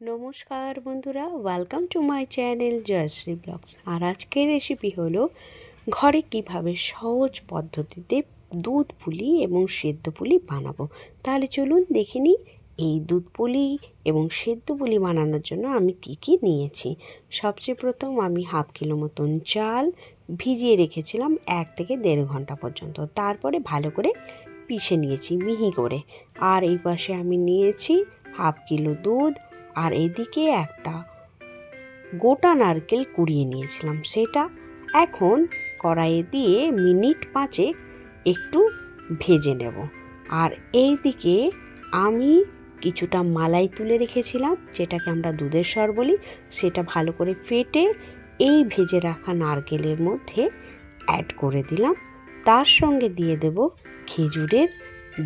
নমস্কার বন্ধুরা welcome to my channel Joyshree blogs আর আজকের রেসিপি হলো ঘরে কীভাবে সহজ পদ্ধতিতে দুধ পুলি এবং সেদ্ধ পুলি বানাবো। তাহলে চলুন দেখে নিই এই দুধ পুলি এবং সেদ্ধ পুলি বানানোর জন্য আমি কি কি নিয়েছি। সবচেয়ে প্রথম আমি হাফ কিলো মতন চাল ভিজিয়ে রেখেছিলাম এক থেকে দেড় ঘণ্টা পর্যন্ত। তারপরে ভালো করে পিষে নিয়েছি মিহি করে। আর এই পাশে আমি নিয়েছি হাফ কিলো দুধ আর এদিকে একটা গোটা নারকেল কুড়িয়ে নিয়েছিলাম। সেটা এখন কড়াইয়ে দিয়ে মিনিট পাঁচেক একটু ভেজে নেব। আর এই দিকে আমি কিছুটা মালাই তুলে রেখেছিলাম, যেটাকে আমরা দুধের স্বর বলি, সেটা ভালো করে ফেটে এই ভেজে রাখা নারকেলের মধ্যে অ্যাড করে দিলাম। তার সঙ্গে দিয়ে দেব খেজুরের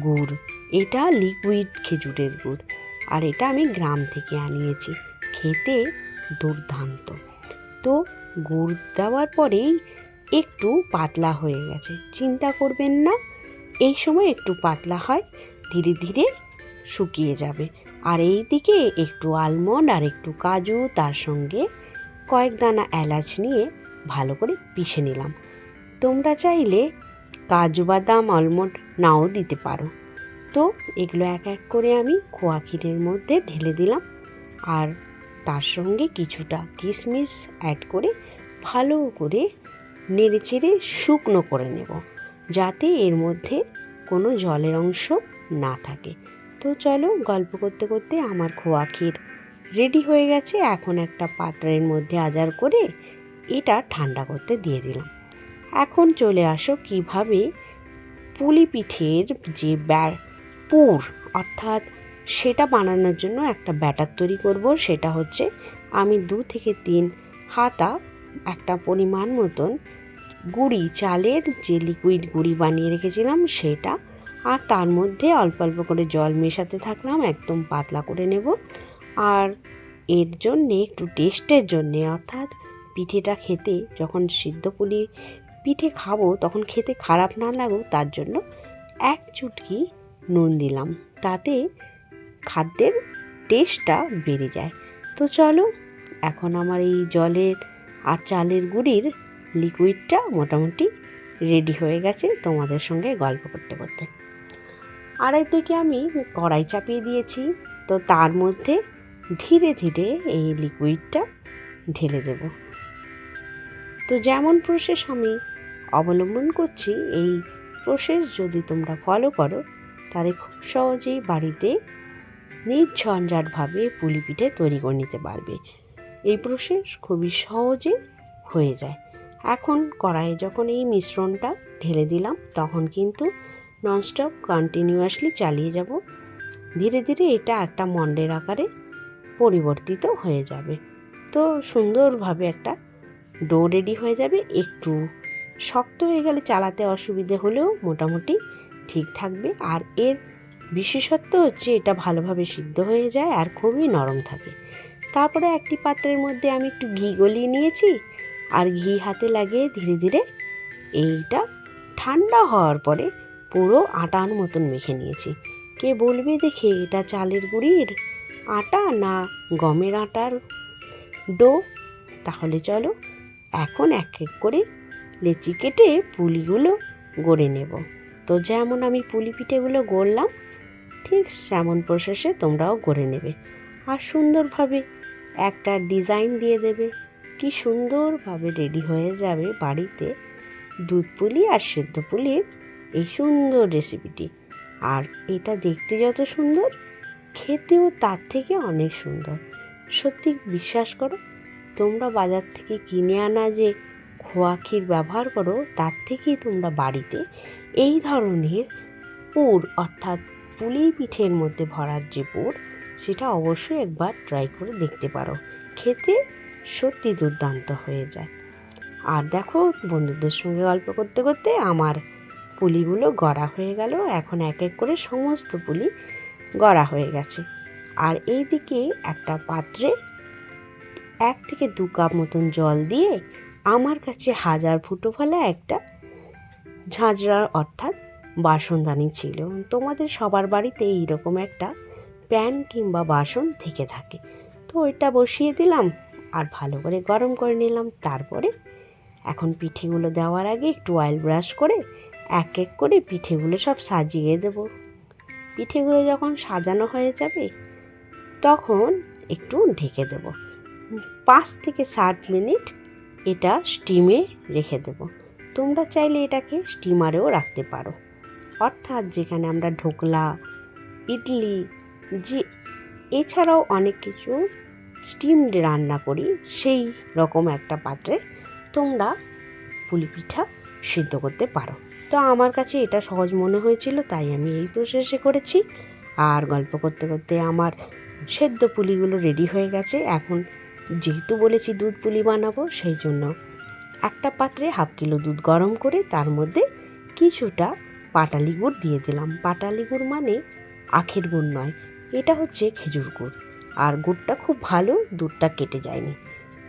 গুড়। এটা লিকুইড খেজুরের গুড়। আর এটা আমি গ্রাম থেকে আনিয়েছি। খেতে দুর্দান্ত। তো গুড় দেওয়ার পরেই একটু পাতলা হয়ে গেছে। চিন্তা করবেন না, এই সময় একটু পাতলা হয়, ধীরে ধীরে শুকিয়ে যাবে। আর এই দিকে একটু আলমন্ড আর একটু কাজু, তার সঙ্গে কয়েক দানা এলাচ নিয়ে ভালো করে পিষে নিলাম। তোমরা চাইলে কাজু, বাদাম আলমন্ড নাও দিতে পারো। তো এগুলো এক এক করে আমি খোয়া ক্ষীরের মধ্যে ঢেলে দিলাম। আর তার সঙ্গে কিছুটা কিশমিশ অ্যাড করে ভালো করে নেড়ে চেড়ে শুকনো করে নেব, যাতে এর মধ্যে কোনো জলের অংশ না থাকে। তো চলো গল্প করতে করতে আমার খোয়া ক্ষীর রেডি হয়ে গেছে। এখন একটা পাত্রের মধ্যে আজার করে এটা ঠান্ডা করতে দিয়ে দিলাম। এখন চলে আসো কীভাবে পুলি পিঠের যে ব্যা পুর, অর্থাৎ সেটা বানানোর জন্য একটা ব্যাটার তৈরি করব। সেটা হচ্ছে আমি দু থেকে তিন হাতা একটা পরিমাণ মতন গুড়ি, চালের যে লিকুইড গুড়ি বানিয়ে রেখেছিলাম সেটা, আর তার মধ্যে অল্প অল্প করে জল মেশাতে থাকলাম, একদম পাতলা করে নেব। আর এর জন্যে একটু টেস্টের জন্যে, অর্থাৎ পিঠেটা খেতে যখন সিদ্ধ পিঠে খাব, তখন খেতে খারাপ না লাগুক, তার জন্য এক চুটকি নুন দিলাম, তাতে খাদ্যের টেস্টটা বেড়ে যায়। তো চলো, এখন আমার এই জলের আর চালের গুঁড়ির লিকুইডটা মোটামুটি রেডি হয়ে গেছে তোমাদের সঙ্গে গল্প করতে করতে। আর দিকে আমি কড়াই চাপিয়ে দিয়েছি, তো তার মধ্যে ধীরে ধীরে এই লিকুইডটা ঢেলে দেব। তো যেমন প্রসেস আমি অবলম্বন করছি, এই প্রসেস যদি তোমরা ফলো করো তাহলে খুব সহজেই বাড়িতে নির্ঝঞ্ঝাটভাবে পুলি পিঠে তৈরি করে নিতে পারবে। এই প্রসেস খুবই সহজে হয়ে যায়। এখন কড়াইয়ে যখন এই মিশ্রণটা ঢেলে দিলাম, তখন কিন্তু ননস্টপ কন্টিনিউয়াসলি চালিয়ে যাব। ধীরে ধীরে এটা একটা মন্ডের আকারে পরিবর্তিত হয়ে যাবে। তো সুন্দরভাবে একটা ডো রেডি হয়ে যাবে। একটু শক্ত হয়ে গেলে চালাতে অসুবিধে হলেও মোটামুটি ঠিক থাকবে। আর এর বিশেষত্ব হচ্ছে এটা ভালোভাবে সিদ্ধ হয়ে যায় আর খুবই নরম থাকে। তারপরে একটি পাত্রের মধ্যে আমি একটু ঘি গলিয়ে নিয়েছি। আর ঘি হাতে লাগিয়ে ধীরে ধীরে এইটা ঠান্ডা হওয়ার পরে পুরো আটার মতন মেখে নিয়েছি। কে বলবে দেখে এটা চালের গুঁড়ির আটা না গমের আটার ডো? তাহলে চলো এখন এক এক করে লেচি কেটে পুলিগুলো গড়ে নেব। তো যেমন আমি পুলি পিঠেগুলো গড়লাম, ঠিক সেমন প্রসেসে তোমরাও গড়ে নেবে। আর সুন্দরভাবে একটা ডিজাইন দিয়ে দেবে। কি সুন্দরভাবে রেডি হয়ে যাবে বাড়িতে দুধ পুলি আর সেদ্ধ পুলির এই সুন্দর রেসিপিটি আর এটা দেখতে যত সুন্দর, খেতেও তার থেকে অনেক সুন্দর। সত্যি বিশ্বাস করো, তোমরা বাজার থেকে কিনে আনা যে খোয়া ক্ষীর ব্যবহার করো, তার থেকেই তোমরা বাড়িতে এই ধরনের পুর, অর্থাৎ পুলি পিঠের মধ্যে ভরার যে পুর, সেটা অবশ্যই একবার ট্রাই করে দেখতে পারো। খেতে সত্যি দুর্দান্ত হয়ে যায়। আর দেখো, বন্ধুদের সঙ্গে গল্প করতে করতে আমার পুলিগুলো গড়া হয়ে গেল। এখন এক এক করে সমস্ত পুলি গড়া হয়ে গেছে। আর এই দিকে একটা পাত্রে এক থেকে দু কাপ মতন জল দিয়ে আমার কাছে হাজার ফুটো ফেলা একটা ঝাঁঝরা অর্থাৎ বাসনদানি ছিল। তোমাদের সবার বাড়িতে এইরকম একটা প্যান কিংবা বাসন থেকে থাকে। তো ওইটা বসিয়ে দিলাম আর ভালো করে গরম করে নিলাম। তারপরে এখন পিঠেগুলো দেওয়ার আগে একটু অয়েল ব্রাশ করে এক এক করে পিঠেগুলো সব সাজিয়ে দেব। পিঠেগুলো যখন সাজানো হয়ে যাবে তখন একটু ঢেকে দেব। পাঁচ থেকে ষাট মিনিট এটা স্টিমে রেখে দেব। তোমরা চাইলে এটাকে স্টিমারেও রাখতে পারো। অর্থাৎ যেখানে আমরা ঢোকলা, ইডলি, যে এছাড়াও অনেক কিছু স্টিম রান্না করি, সেই রকম একটা পাত্রে তোমরা পুলি পিঠা সিদ্ধ করতে পারো। তো আমার কাছে এটা সহজ মনে হয়েছিল, তাই আমি এই প্রসেসে করেছি। আর গল্প করতে করতে আমার সেদ্ধ পুলিগুলো রেডি হয়ে গেছে। এখন যেহেতু বলেছি দুধ পুলি বানাবো, সেই জন্য একটা পাত্রে হাফ কিলো দুধ গরম করে তার মধ্যে কিছুটা পাটালি গুড় দিয়ে দিলাম। পাটালি গুড় মানে আখের গুড় নয়, এটা হচ্ছে খেজুর গুড়। আর গুড়টা খুব ভালো, দুধটা কেটে যায়নি।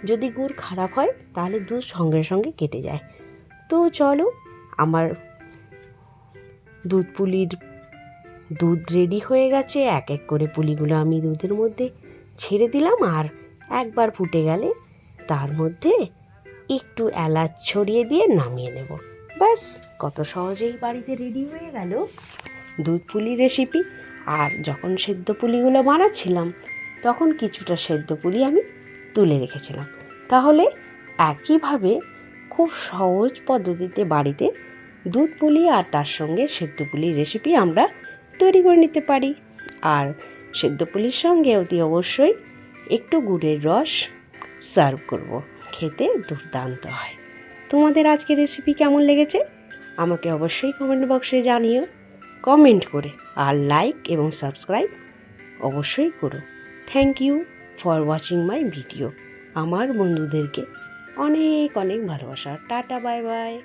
যদি গুড় খারাপ হয়, তাহলে দুধ সঙ্গে সঙ্গে কেটে যায়। তো চলো, আমার দুধ পুলির দুধ রেডি হয়ে গেছে। এক এক করে পুলিগুলো আমি দুধের মধ্যে ছেড়ে দিলাম। আর একবার ফুটে গেলে তার মধ্যে একটু এলাচ ছড়িয়ে দিয়ে নামিয়ে নেব। ব্যাস, কত সহজেই বাড়িতে রেডি হয়ে গেল দুধ পুলি রেসিপি আর যখন সেদ্ধ পুলিগুলো বানাচ্ছিলাম, তখন কিছুটা সেদ্ধ পুলি আমি তুলে রেখেছিলাম। তাহলে একইভাবে খুব সহজ পদ্ধতিতে বাড়িতে দুধ পুলি আর তার সঙ্গে সেদ্ধ পুলির রেসিপি আমরা তৈরি করে নিতে পারি। আর সেদ্ধ পুলির সঙ্গে অতি অবশ্যই একটু গুড়ের রস সার্ভ করব। খেতে দুর্দান্ত হয়। তোমাদের আজকের রেসিপি কেমন লেগেছে? আমাকে অবশ্যই কমেন্ট বক্সে জানিও। কমেন্ট করে আর লাইক এবং সাবস্ক্রাইব অবশ্যই করো। Thank you for watching my video আমার বন্ধুদেরকে অনেক অনেক ভালোবাসা। Tata bye bye